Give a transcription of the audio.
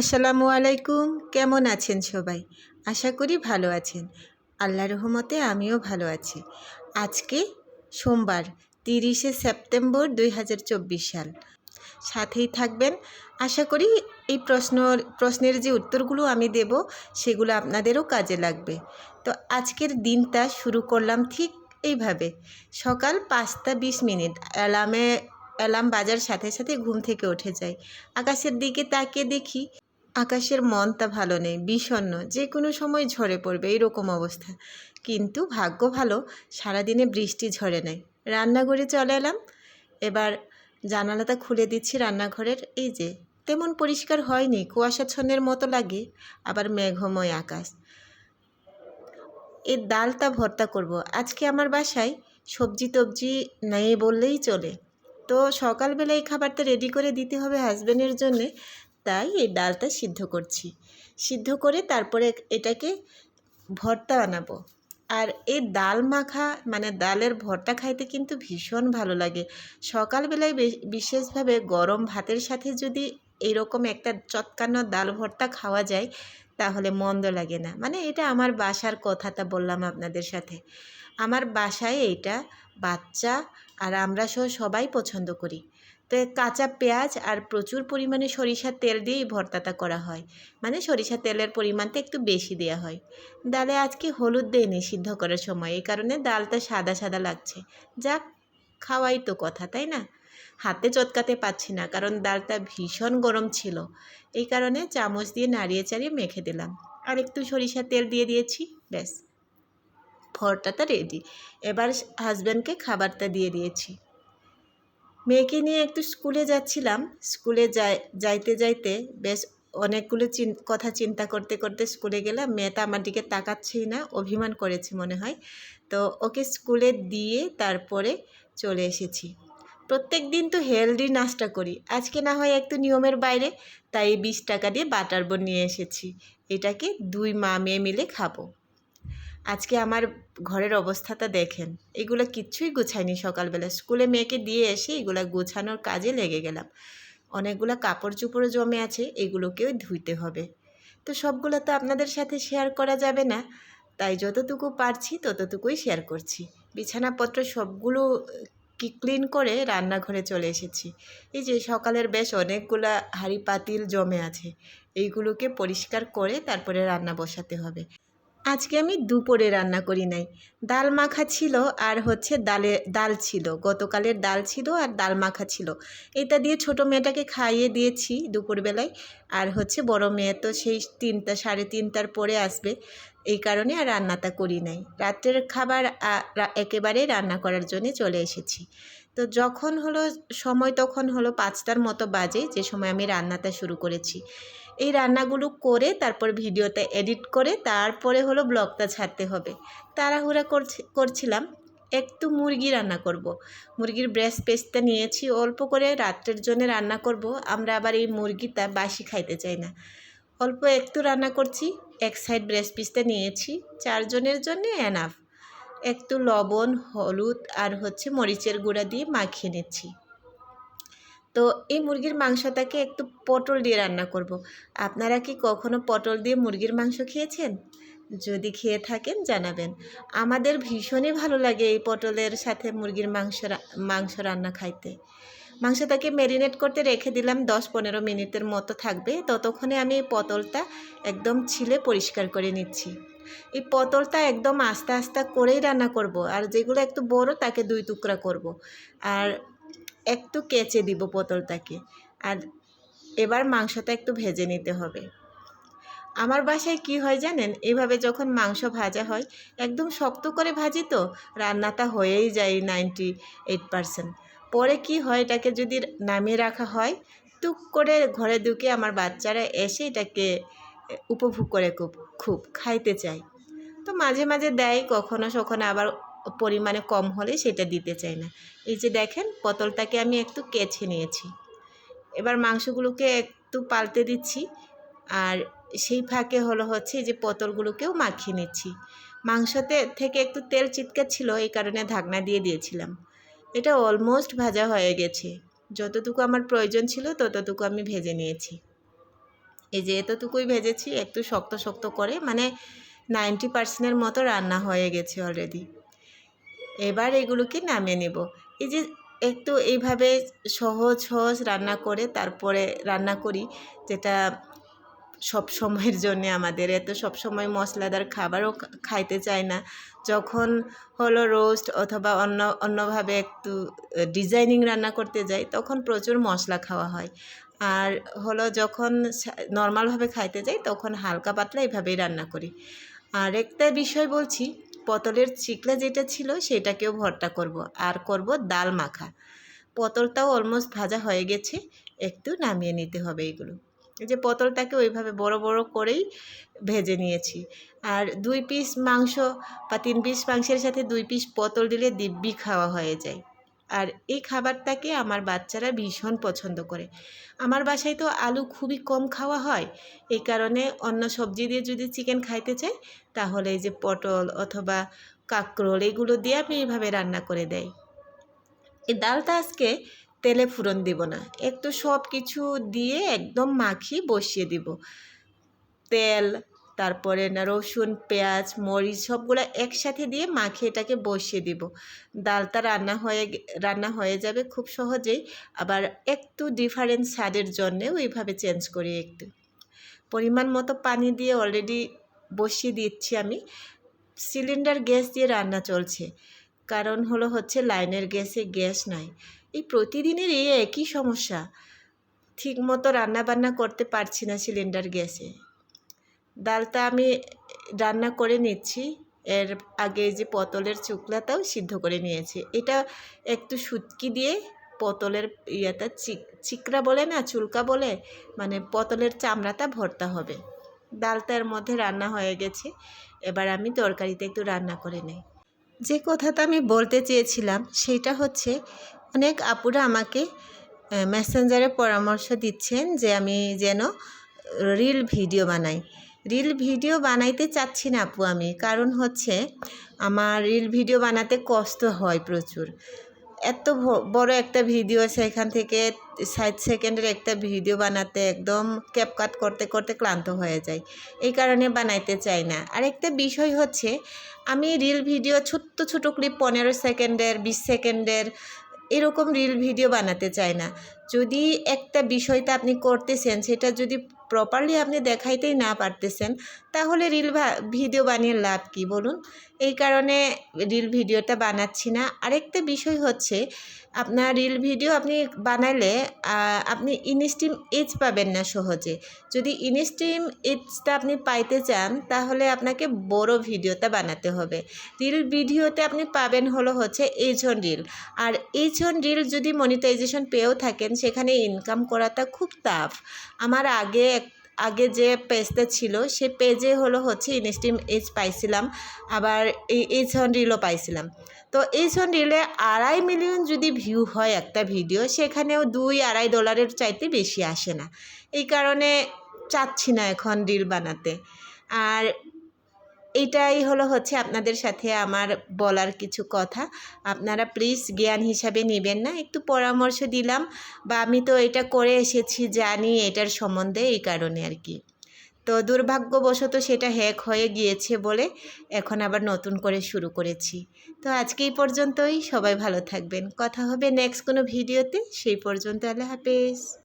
আসসালামু আলাইকুম। কেমন আছেন সবাই? আশা করি ভালো আছেন। আল্লাহ রহমতে আমিও ভালো আছি। আজকে সোমবার, তিরিশে সেপ্টেম্বর দুই হাজার চব্বিশ সাল। সাথেই থাকবেন। আশা করি এই প্রশ্ন, প্রশ্নের যে উত্তরগুলো আমি দেব, সেগুলো আপনাদেরও কাজে লাগবে। তো আজকের দিনটা শুরু করলাম ঠিক এইভাবে। সকাল পাঁচটা বিশ মিনিট অ্যালার্মে অ্যালার্ম বাজার সাথে সাথে ঘুম থেকে উঠে যাই। আকাশের দিকে তাকিয়ে দেখি আকাশের মনটা ভালো নেই, বিষণ্ণ যে কোনো সময় ঝরে পড়বে এরকম অবস্থা। কিন্তু ভাগ্য ভালো, সারাদিনে বৃষ্টি ঝরে নাই। রান্নাঘরে চলে এলাম। এবার জানালাটা খুলে দিচ্ছি রান্নাঘরের। এই যে, তেমন পরিষ্কার হয়নি কুয়াশাচ্ছন্নের মতো লাগে, আবার মেঘময় আকাশ। এর ডালটা ভর্তা করব। আজকে আমার বাসায় সবজি টবজি নেই বললেই চলে। তো সকালবেলা এই খাবারটা রেডি করে দিতে হবে হাজব্যান্ডের জন্যে। তাই এই ডালটা সিদ্ধ করছি। সিদ্ধ করে তারপরে এটাকে ভর্তা বানাবো। আর এই ডাল মাখা মানে ডালের ভর্তা খাইতে কিন্তু ভীষণ ভালো লাগে। সকালবেলায় বিশেষভাবে গরম ভাতের সাথে যদি এইরকম একটা চটকানো ডাল ভর্তা খাওয়া যায়, তাহলে মন্দ লাগে না। মানে এটা আমার বাসার কথাটা বললাম আপনাদের সাথে। আমার বাসায় এইটা বাচ্চা আর আমরা সহ সবাই পছন্দ করি। তো কাঁচা পেঁয়াজ আর প্রচুর পরিমাণে সরিষার তেল দিয়েই ভর্তাটা করা হয়। মানে সরিষা তেলের পরিমাণটা একটু বেশি দেওয়া হয়। ডালে আজকে হলুদ দেয়নি সিদ্ধ করার সময়, এই কারণে ডালটা সাদা সাদা লাগছে। যাক, খাওয়াই তো কথা, তাই না? হাতে চটকাতে পাচ্ছি না, কারণ ডালটা ভীষণ গরম ছিল। এই কারণে চামচ দিয়ে নাড়িয়ে চাড়িয়ে মেখে দিলাম। আর একটু সরিষার তেল দিয়ে দিয়েছি, ব্যাস। ভর্তাটা রেডি এবার হাজব্যান্ডকে খাবারটা দিয়ে দিয়েছি। মেয়েকে নিয়ে একটু স্কুলে যাচ্ছিলাম। স্কুলে যাই, যাইতে যাইতে বেশ অনেকগুলো চিন, কথা চিন্তা করতে করতে স্কুলে গেলাম। মেয়েটা আমার দিকে তাকাচ্ছেই না, অভিমান করেছে মনে হয়। তো ওকে স্কুলে দিয়ে তারপরে চলে এসেছি। প্রত্যেক দিন তো হেলদি নাস্তা করি। আজকে না হয় একটু নিয়মের বাইরে, তাই বিশ টাকা দিয়ে বাটার বোন নিয়ে এসেছি। এটাকে দুই মা মেয়ে মিলে খাব। আজকে আমার ঘরের অবস্থাটা দেখেন। এগুলো কিচ্ছুই গুছাইনি সকালবেলা। স্কুলে মেয়েকে দিয়ে এসে এগুলো গোছানোর কাজে লেগে গেলাম। অনেকগুলো কাপড় চোপড়ও জমে আছে, এগুলোকেও ধুইতে হবে। তো সবগুলো তো আপনাদের সাথে শেয়ার করা যাবে না। তাই যতটুকু পারছি ততটুকুই শেয়ার করছি। বিছানাপত্র সবগুলো কি ক্লিন করে রান্নাঘরে চলে এসেছি। এই যে সকালের বেশ অনেকগুলা হাঁড়ি পাতিল জমে আছে। এইগুলোকে পরিষ্কার করে তারপরে রান্না বসাতে হবে। আজকে আমি দুপুরে রান্না করি নাই। ডাল মাখা ছিল আর হচ্ছে ডালে, ডাল ছিল। গতকালের ডাল ছিল আর ডাল মাখা ছিল। এটা দিয়ে ছোট মেয়েটাকে খাইয়ে দিয়েছি দুপুরবেলায়। আর হচ্ছে বড় মেয়ে তো সেই তিনটা, সাড়ে তিনটার পরে আসবে। এই কারণে আর রান্নাটা করি নাই। রাত্রের খাবার একেবারে রান্না করার জন্য চলে এসেছি। তো যখন হলো, সময় তখন হলো পাঁচটার মতো বাজে, যে সময় আমি রান্নাটা শুরু করেছি। এই রান্নাগুলো করে তারপর ভিডিওটা এডিট করে তারপরে হলো ব্লগটা ছাড়তে হবে। তাড়াহুড়া করছি, করছিলাম। একটু মুরগি রান্না করব। মুরগির ব্রেস্ট পেস্টটা নিয়েছি, অল্প করে রাত্রের জন্য রান্না করব। আমরা আবার এই মুরগিটা বাসি খাইতে চাই না। অল্প একটু রান্না করছি, এক সাইড ব্রেস্ট পিসটা নিয়েছি। চারজনের জন্য এনাফ একটু লবণ, হলুদ আর হচ্ছে মরিচের গুঁড়া দিয়ে মাখিয়ে নিচ্ছি। তো এই মুরগির মাংসটাকে একটু পটল দিয়ে রান্না করব। আপনারা কি কখনো পটল দিয়ে মুরগির মাংস খেয়েছেন? যদি খেয়ে থাকেন, জানাবেন। আমাদের ভীষণই ভালো লাগে এই পটলের সাথে মুরগির মাংস মাংস রান্না খাইতে। মাংসটাকে ম্যারিনেট করতে রেখে দিলাম দশ পনেরো মিনিটের মতো থাকবে। ততক্ষণে আমি এই পটলটা একদম ছিলে পরিষ্কার করে নিচ্ছি। এই পটলটা একদম আস্তে আস্তে করেই রান্না করব। আর যেগুলো একটু বড়, তাকে দুই টুকরা করব। আর একটু কেচে দিব পটলটাকে। আর এবার মাংসটা একটু ভেজে নিতে হবে। আমার বাসায় কি হয় জানেন? এভাবে যখন মাংস ভাজা হয়, একদম শক্ত করে ভাজি তো, রান্নাটা হয়েই যায় নাইনটি এইট পারসেন্ট। পরে কি হয়? এটাকে যদি নামিয়ে রাখা হয়, টুক করে ঘরে ঢুকে আমার বাচ্চারা এসে এটাকে উপভোগ করে খুব খুব খাইতে চায়। তো মাঝে মাঝে দেয়, কখনো, সখনো আবার পরিমাণে কম হলে সেটা দিতে চাই না। এই যে দেখেন, পটলটাকে আমি একটু কেছে নিয়েছি। এবার মাংসগুলোকে একটু পাল্টে দিচ্ছি। আর সেই ফাঁকে হলো হচ্ছে যে পটলগুলোকেও মাখিয়ে নিচ্ছি। মাংসতে থেকে একটু তেল ছিল, এই কারণে ঢাকনা দিয়ে দিয়েছিলাম। এটা অলমোস্ট ভাজা হয়ে গেছে। যতটুকু আমার প্রয়োজন ছিল, ততটুকু আমি ভেজে নিয়েছি। এই যে এতটুকুই ভেজেছি, একটু শক্ত শক্ত করে মানে নাইনটি পার্সেন্টের মতো রান্না হয়ে গেছে অলরেডি এবার এগুলোকে নামিয়ে নেব। এই যে একটু এইভাবে সহজ সহজ রান্না করে তারপরে রান্না করি, যেটা সব সময়ের জন্য আমাদের। এত সব সময় মশলাদার খাবারও খাইতে চায় না। যখন হলো রোস্ট অথবা অন্য, অন্যভাবে একটু ডিজাইনিং রান্না করতে যাই, তখন প্রচুর মশলা খাওয়া হয়। আর হলো যখন নর্মালভাবে খাইতে যাই, তখন হালকা পাতলা এইভাবেই রান্না করি। আর একটা বিষয় বলছি পটলের চিকলা যেটা ছিল সেটাকেও ভর্তা করব আর করব ডাল মাখা। পটলটাও অলমোস্ট ভাজা হয়ে গেছে, একটু নামিয়ে নিতে হবে এগুলো। এই যে পটলটাকে ওইভাবে বড় বড় করেই ভেজে নিয়েছি। আর দুই পিস মাংস বা তিন পিস মাংসের সাথে দুই পিস পটল দিলে দিব্যি খাওয়া হয়ে যায়। আর এই খাবারটাকে আমার বাচ্চারা ভীষণ পছন্দ করে। আমার বাসায় তো আলু খুবই কম খাওয়া হয় এই কারণে অন্য সবজি দিয়ে যদি চিকেন খাইতে চাই, তাহলে এই যে পটল অথবা কাঁকরোল এগুলো দিয়ে আমি এইভাবে রান্না করে দেই। এই ডালটা আজকে তেলে ফুরন দিব না, একটু সব কিছু দিয়ে একদম মাখিয়ে বসিয়ে দিব। তেল তারপরে না, রসুন, পেঁয়াজ, মরিচ সবগুলো একসাথে দিয়ে মাখিয়ে এটাকে বসিয়ে দিব। ডালটা রান্না হয়ে রান্না হয়ে যাবে খুব সহজেই। আবার একটু ডিফারেন্ট স্বাদের জন্যে ওইভাবে চেঞ্জ করি একটু। পরিমাণ মতো পানি দিয়ে অলরেডি বসিয়ে দিচ্ছি আমি। সিলিন্ডার গ্যাস দিয়ে রান্না চলছে। কারণ হলো হচ্ছে লাইনের গ্যাসে গ্যাস নাই। এই প্রতিদিনের এই একই সমস্যা। ঠিক মতো রান্না বান্না করতে পারছি না সিলিন্ডার গ্যাসে ডালটা আমি রান্না করে নিচ্ছি। এর আগে যে পটলের চুকলাটাও সিদ্ধ করে নিয়েছি। এটা একটু শুটকি দিয়ে পটলের ইয়েটা চিক চিকরা বলে না, চুলকা বলে মানে পটলের চামড়াটা ভর্তা হবে। ডালটা এর মধ্যে রান্না হয়ে গেছে। এবার আমি তরকারিতে একটু রান্না করে নেই। যে কথাটা আমি বলতে চেয়েছিলাম, সেটা হচ্ছে, অনেক আপুরা আমাকে মেসেঞ্জারে পরামর্শ দিচ্ছেন যে আমি যেন রিল ভিডিও বানাই। রিল ভিডিও বানাইতে চাচ্ছি না আপু আমি। কারণ হচ্ছে আমার রিল ভিডিও বানাতে কষ্ট হয় প্রচুর। এত বড় একটা ভিডিও সেখান থেকে ষাট সেকেন্ডের একটা ভিডিও বানাতে একদম ক্যাপকাট করতে করতে ক্লান্ত হয়ে যায় এই কারণে বানাইতে চাই না। আর একটা বিষয় হচ্ছে আমি রিল ভিডিও ছোট্ট ছোট ক্লিপ পনেরো সেকেন্ডের, বিশ সেকেন্ডের এরকম রিল ভিডিও বানাতে চাই না। যদি একটা বিষয়টা আপনি করতেছেন সেটা যদি প্রপারলি আপনি দেখাইতেই না পারতেছেন, তাহলে রিল ভিডিও বানিয়ে লাভ কি বলুন? এই কারণে রিল ভিডিওটা বানাচ্ছি না। আরেকটা বিষয় হচ্ছে, আপনার রিল ভিডিও আপনি বানালে আপনি ইনস্টিম এজ পাবেন না সহজে। যদি ইনস্টিম এজটা আপনি পাইতে চান, তাহলে আপনাকে বড় ভিডিওটা বানাতে হবে। রিল ভিডিওতে আপনি পাবেন হলো হচ্ছে এইচ অন রিল আর এইচ অন রিল যদি মনিটাইজেশন পেয়েও থাকেন, সেখানে ইনকাম করাটা খুব টাফ আমার আগে আগে যে পেজটা ছিল সে পেজে হলো হচ্ছে ইনস্টিম এজ পাইছিলাম, আবার এই এইচ অন রিলও পাইছিলাম। তো এইচ অন রিলে আড়াই মিলিয়ন যদি ভিউ হয় একটা ভিডিও সেখানেও দুই আড়াই ডলারের চাইতে বেশি আসে না। এই কারণে চাচ্ছি না এখন রিল বানাতে। আর এটাই হলো হচ্ছে আপনাদের সাথে আমার বলার কিছু কথা। আপনারা প্লিজ জ্ঞান হিসাবে নেবেন না, একটু পরামর্শ দিলাম বা আমি তো এটা করে এসেছি, জানি এটার সম্বন্ধে এই কারণে আর কি। তো দুর্ভাগ্যবশত সেটা হ্যাক হয়ে গিয়েছে বলে এখন আবার নতুন করে শুরু করেছি। তো আজকে এই পর্যন্তই, সবাই ভালো থাকবেন। কথা হবে নেক্সট কোনো ভিডিওতে, সেই পর্যন্ত আল্লাহ হাফেজ।